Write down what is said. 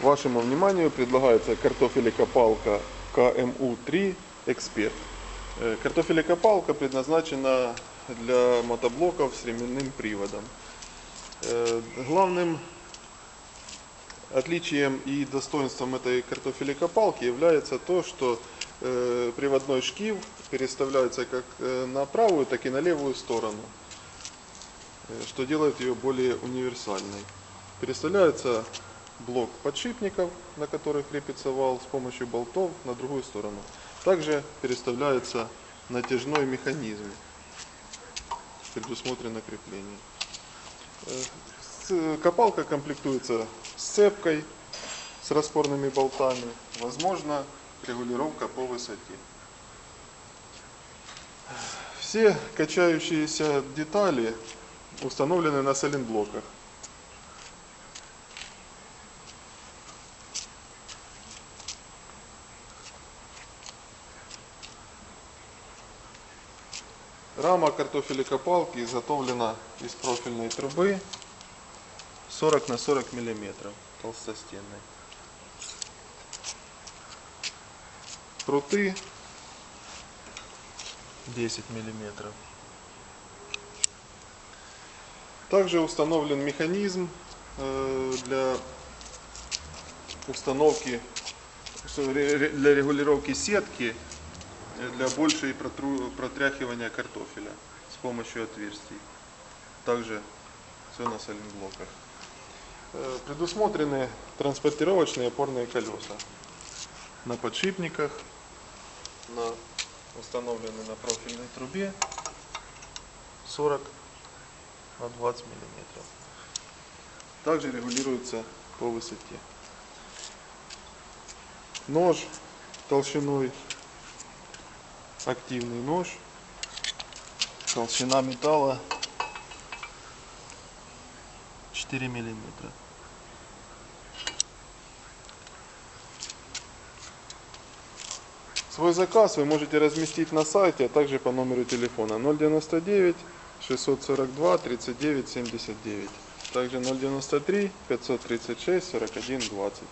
Вашему вниманию предлагается картофелекопалка КМУ-3 Эксперт. Э, Картофелекопалка предназначена для мотоблоков с ременным приводом. Э, Главным отличием и достоинством этой картофелекопалки является то, что э, приводной шкив переставляется как на правую, так и на левую сторону, что делает ее более универсальной. Переставляется блок подшипников, на который крепится вал с помощью болтов на другую сторону. Также переставляется натяжной механизм, предусмотрено крепление. Э, с- Копалка комплектуется сцепкой с распорными болтами, возможно регулировка по высоте. Все качающиеся детали установлены на сайлентблоках. Рама картофелекопалки изготовлена из профильной трубы 40 на 40 миллиметров толстостенной. Пруты 10 миллиметров. Также установлен механизм э, для установки для регулировки сетки для большей протру- протряхивания картофеля с помощью отверстий. Также все на сайлентблоках. Э, Предусмотрены транспортировочные опорные колеса на подшипниках, на, установлены на профильной трубе 40 на 20 миллиметров. Также регулируется по высоте. Нож толщиной активный нож. Толщина металла 4 миллиметра. Свой заказ вы можете разместить на сайте, а также по номеру телефона 099 642 39 79. Также 093 536 41 20.